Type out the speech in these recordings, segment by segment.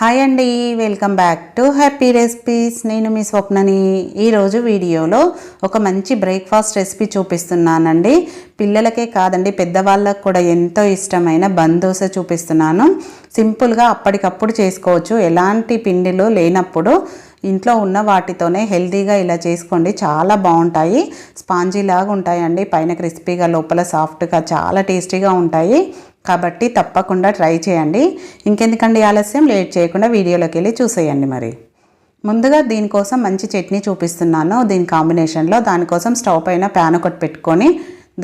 Hi అండి welcome back to happy recipes. నేను మీ స్వప్నని. ఈరోజు వీడియోలో ఒక మంచి బ్రేక్ఫాస్ట్ రెసిపీ చూపిస్తున్నానండి. పిల్లలకే కాదండి పెద్దవాళ్ళకు కూడా ఎంతో ఇష్టమైన బందోస చూపిస్తున్నాను. సింపుల్గా అప్పటికప్పుడు చేసుకోవచ్చు. ఎలాంటి పిండిలు లేనప్పుడు ఇంట్లో ఉన్న వాటితోనే హెల్తీగా ఇలా చేసుకోండి. చాలా బాగుంటాయి. స్పాంజీ లాగా ఉంటాయండి. పైన క్రిస్పీగా లోపల సాఫ్ట్గా చాలా టేస్టీగా ఉంటాయి. కాబట్టి తప్పకుండా ట్రై చేయండి. ఇంకెందుకండి ఆలస్యం? లేట్ చేయకుండా వీడియోలోకి వెళ్ళి చూసేయండి మరి. ముందుగా దీనికోసం మంచి చట్నీ చూపిస్తున్నాను. దీని కాంబినేషన్లో దానికోసం స్టవ్ పైన ప్యాన్ ఒకటి పెట్టుకొని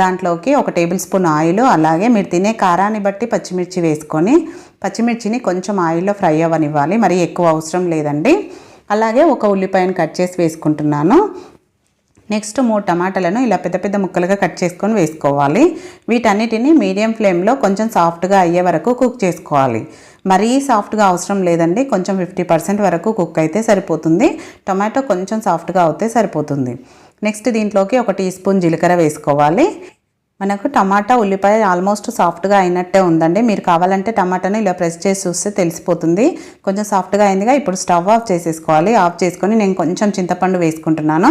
దాంట్లోకి ఒక టేబుల్ స్పూన్ ఆయిల్ అలాగే మీరు తినే కారాన్ని బట్టి పచ్చిమిర్చి వేసుకొని పచ్చిమిర్చిని కొంచెం ఆయిల్లో ఫ్రై అవ్వనివ్వాలి. మరి ఎక్కువ అవసరం లేదండి. అలాగే ఒక ఉల్లిపాయను కట్ చేసి వేసుకుంటున్నాను. నెక్స్ట్ మూడు టమాటాలను ఇలా పెద్ద పెద్ద ముక్కలుగా కట్ చేసుకొని వేసుకోవాలి. వీటన్నిటిని మీడియం ఫ్లేమ్లో కొంచెం సాఫ్ట్గా అయ్యే వరకు కుక్ చేసుకోవాలి. మరీ సాఫ్ట్గా అవసరం లేదండి. కొంచెం ఫిఫ్టీ పర్సెంట్ వరకు కుక్ అయితే సరిపోతుంది. టొమాటో కొంచెం సాఫ్ట్గా అవుతే సరిపోతుంది. నెక్స్ట్ దీంట్లోకి ఒక టీ స్పూన్ జీలకర్ర వేసుకోవాలి. మనకు టమాటా ఉల్లిపాయ ఆల్మోస్ట్ సాఫ్ట్గా అయినట్టే ఉందండి. మీరు కావాలంటే టమాటాను ఇలా ప్రెస్ చేసి చూస్తే తెలిసిపోతుంది. కొంచెం సాఫ్ట్గా అయిందిగా ఇప్పుడు స్టవ్ ఆఫ్ చేసేసుకోవాలి. ఆఫ్ చేసుకొని నేను కొంచెం చింతపండు వేసుకుంటున్నాను.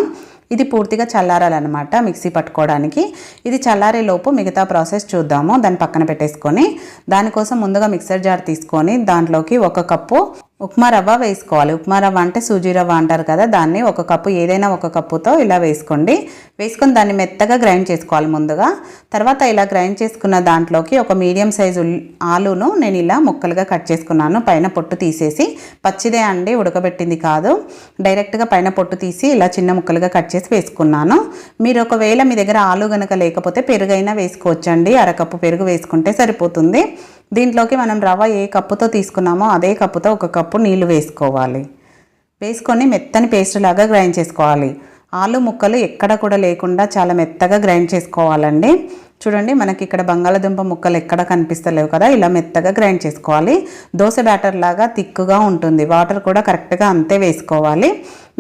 ఇది పూర్తిగా చల్లారాలన్నమాట మిక్సీ పట్టుకోవడానికి. ఇది చల్లారే లోపు మిగతా ప్రాసెస్ చూద్దాము. దాన్ని పక్కన పెట్టేసుకొని దానికోసం ముందుగా మిక్సర్ జార్ తీసుకొని దాంట్లోకి ఒక కప్పు ఉప్మా రవ్వ వేసుకోవాలి. ఉప్మా రవ్వ అంటే సూజీ రవ్వ అంటారు కదా దాన్ని ఒక కప్పు ఏదైనా ఒక కప్పుతో ఇలా వేసుకోండి. వేసుకొని దాన్ని మెత్తగా గ్రైండ్ చేసుకోవాలి ముందుగా. తర్వాత ఇలా గ్రైండ్ చేసుకున్న దాంట్లోకి ఒక మీడియం సైజు ఆలును నేను ఇలా ముక్కలుగా కట్ చేసుకున్నాను. పైన పొట్టు తీసేసి పచ్చిదే అండి ఉడకబెట్టింది కాదు. డైరెక్ట్గా పైన పొట్టు తీసి ఇలా చిన్న ముక్కలుగా కట్ చేసి వేసుకున్నాను. మీరు ఒకవేళ మీ దగ్గర ఆలు గనక లేకపోతే పెరుగైనా వేసుకోవచ్చండి. అరకప్పు పెరుగు వేసుకుంటే సరిపోతుంది. దీంట్లోకి మనం రవ్వ ఏ కప్పుతో తీసుకున్నామో అదే కప్పుతో ఒక కప్పు నీళ్ళు వేసుకోవాలి. వేసుకొని మెత్తని పేస్ట్ లాగా గ్రైండ్ చేసుకోవాలి. ఆలు ముక్కలు ఎక్కడ కూడా లేకుండా చాలా మెత్తగా గ్రైండ్ చేసుకోవాలండి. చూడండి మనకి ఇక్కడ బంగాళదుంప ముక్కలు ఎక్కడ కనిపిస్తలేవు కదా ఇలా మెత్తగా గ్రైండ్ చేసుకోవాలి. దోశ బ్యాటర్ లాగా తిక్కుగా ఉంటుంది. వాటర్ కూడా కరెక్ట్గా అంతే వేసుకోవాలి.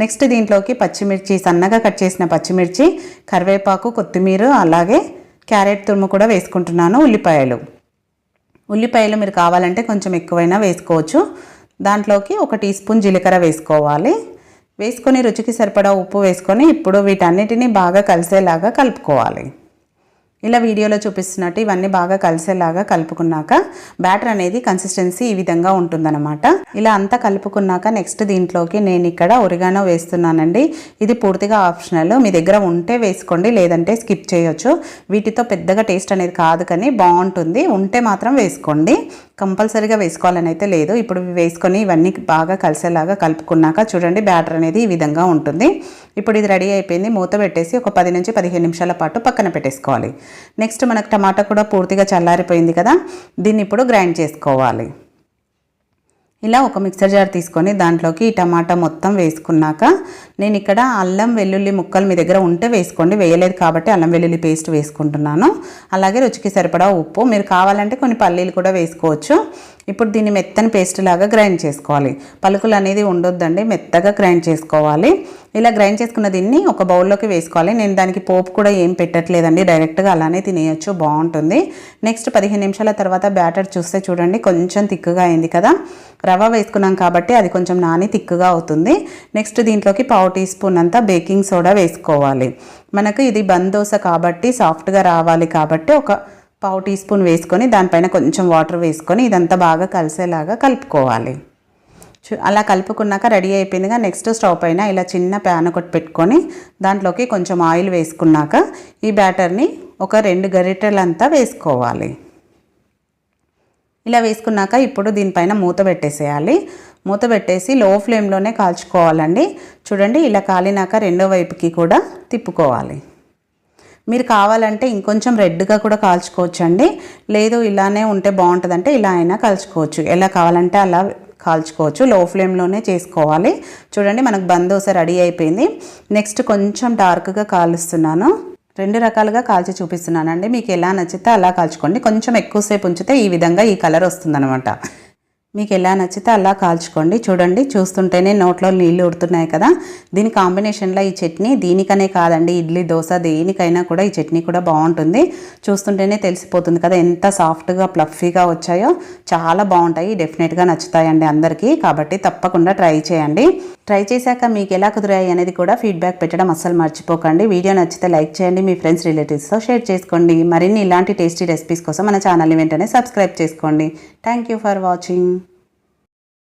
నెక్స్ట్ దీంట్లోకి పచ్చిమిర్చి సన్నగా కట్ చేసిన పచ్చిమిర్చి కరివేపాకు కొత్తిమీర అలాగే క్యారెట్ తురుము కూడా వేసుకుంటున్నాను ఉల్లిపాయలు. ఉల్లిపాయలు మీరు కావాలంటే కొంచెం ఎక్కువైనా వేసుకోవచ్చు. దాంట్లోకి ఒక టీ స్పూన్ జీలకర్ర వేసుకోవాలి. వేసుకొని రుచికి సరిపడా ఉప్పు వేసుకొని ఇప్పుడు వీటన్నిటిని బాగా కలిసేలాగా కలుపుకోవాలి. ఇలా వీడియోలో చూపిస్తున్నట్టు ఇవన్నీ బాగా కలిసేలాగా కలుపుకున్నాక బ్యాటర్ అనేది కన్సిస్టెన్సీ ఈ విధంగా ఉంటుందన్నమాట. ఇలా అంతా కలుపుకున్నాక నెక్స్ట్ దీంట్లోకి నేను ఇక్కడ ఒరిగానో వేస్తున్నానండి. ఇది పూర్తిగా ఆప్షనల్ మీ దగ్గర ఉంటే వేసుకోండి లేదంటే స్కిప్ చేయొచ్చు. వీటితో పెద్దగా టేస్ట్ అనేది కాదు కానీ బాగుంటుంది. ఉంటే మాత్రం వేసుకోండి. కంపల్సరీగా వేసుకోవాలని అయితే లేదు. ఇప్పుడు వేసుకొని ఇవన్నీ బాగా కలిసేలాగా కలుపుకున్నాక చూడండి బ్యాటర్ అనేది ఈ విధంగా ఉంటుంది. ఇప్పుడు ఇది రెడీ అయిపోయింది. మూత పెట్టేసి ఒక పది నుంచి పదిహేను నిమిషాల పాటు పక్కన పెట్టేసుకోవాలి. నెక్స్ట్ మనకు టమాటా కూడా పూర్తిగా చల్లారిపోయింది కదా. దీన్ని ఇప్పుడు గ్రైండ్ చేసుకోవాలి. ఇలా ఒక మిక్సర్ జార్ తీసుకొని దాంట్లోకి ఈ టమాటా మొత్తం వేసుకున్నాక నేను ఇక్కడ అల్లం వెల్లుల్లి ముక్కలు మీ దగ్గర ఉంటే వేసుకోండి. వేయలేదు కాబట్టి అల్లం వెల్లుల్లి పేస్ట్ వేసుకుంటున్నాను. అలాగే రుచికి సరిపడా ఉప్పు. మీరు కావాలంటే కొన్ని పల్లీలు కూడా వేసుకోవచ్చు. ఇప్పుడు దీన్ని మెత్తని పేస్ట్ లాగా గ్రైండ్ చేసుకోవాలి. పలుకులు అనేది ఉండొద్దండి. మెత్తగా గ్రైండ్ చేసుకోవాలి. ఇలా గ్రైండ్ చేసుకున్న దీన్ని ఒక బౌల్లోకి వేసుకోవాలి. నేను దానికి పోపు కూడా ఏం పెట్టట్లేదండి. డైరెక్ట్గా అలానే తినేయచ్చు. బాగుంటుంది. నెక్స్ట్ పదిహేను నిమిషాల తర్వాత బ్యాటర్ చూస్తే చూడండి. కొంచెం తిక్కుగా అయింది కదా. రవ్వ వేసుకున్నాం కాబట్టి అది కొంచెం నాని తిక్కుగా అవుతుంది. నెక్స్ట్ దీంట్లోకి పావు టీ స్పూన్ అంతా బేకింగ్ సోడా వేసుకోవాలి. మనకు ఇది బందోస కాబట్టి సాఫ్ట్గా రావాలి కాబట్టి ఒక పావు టీ స్పూన్ వేసుకొని దానిపైన కొంచెం వాటర్ వేసుకొని ఇదంతా బాగా కలిసేలాగా కలుపుకోవాలి. అలా కలుపుకున్నాక రెడీ అయిపోయిందిగా. నెక్స్ట్ స్టవ్ పైన ఇలా చిన్న ప్యాన్ ఒకటి పెట్టుకొని దాంట్లోకి కొంచెం ఆయిల్ వేసుకున్నాక ఈ బ్యాటర్ని ఒక రెండు గరిటెలంతా వేసుకోవాలి. ఇలా వేసుకున్నాక ఇప్పుడు దీనిపైన మూత పెట్టేసేయాలి. మూత పెట్టేసి లో ఫ్లేమ్లోనే కాల్చుకోవాలండి. చూడండి ఇలా కాలినాక రెండో వైపుకి కూడా తిప్పుకోవాలి. మీరు కావాలంటే ఇంకొంచెం రెడ్గా కూడా కాల్చుకోవచ్చండి. లేదు ఇలానే ఉంటే బాగుంటుందంటే ఇలా అయినా కాల్చుకోవచ్చు. ఎలా కావాలంటే అలా కాల్చుకోవచ్చు. లో ఫ్లేమ్లోనే చేసుకోవాలి. చూడండి మనకు బందోస రెడీ అయిపోయింది. నెక్స్ట్ కొంచెం డార్క్గా కాలుస్తున్నాను. రెండు రకాలుగా కాల్చి చూపిస్తున్నానండి. మీకు ఎలా నచ్చితే అలా కాల్చుకోండి. కొంచెం ఎక్కువసేపు ఉంచితే ఈ విధంగా ఈ కలర్ వస్తుందన్నమాట. మీకు ఎలా నచ్చితే అలా కాల్చుకోండి. చూడండి చూస్తుంటేనే నోట్లో నీళ్ళు ఉడుతున్నాయి కదా. దీని కాంబినేషన్లో ఈ చట్నీ దీనికనే కాదండి. ఇడ్లీ దోశ దేనికైనా కూడా ఈ చట్నీ కూడా బాగుంటుంది. చూస్తుంటేనే తెలిసిపోతుంది కదా ఎంత సాఫ్ట్గా ప్లఫీగా వచ్చాయో. చాలా బాగుంటాయి. డెఫినెట్గా నచ్చుతాయండి అందరికీ. కాబట్టి తప్పకుండా ట్రై చేయండి. ట్రై చేశాక మీకు ఎలా కుదిరాయి అనేది కూడా ఫీడ్బ్యాక్ పెట్టడం అస్సలు మర్చిపోకండి. వీడియో నచ్చితే లైక్ చేయండి మీ ఫ్రెండ్స్ రిలేటివ్స్తో షేర్ చేసుకోండి. మరిన్ని ఇలాంటి టేస్టీ రెసిపీస్ కోసం మన ఛానల్ని వెంటనే సబ్స్క్రైబ్ చేసుకోండి. Thank you for watching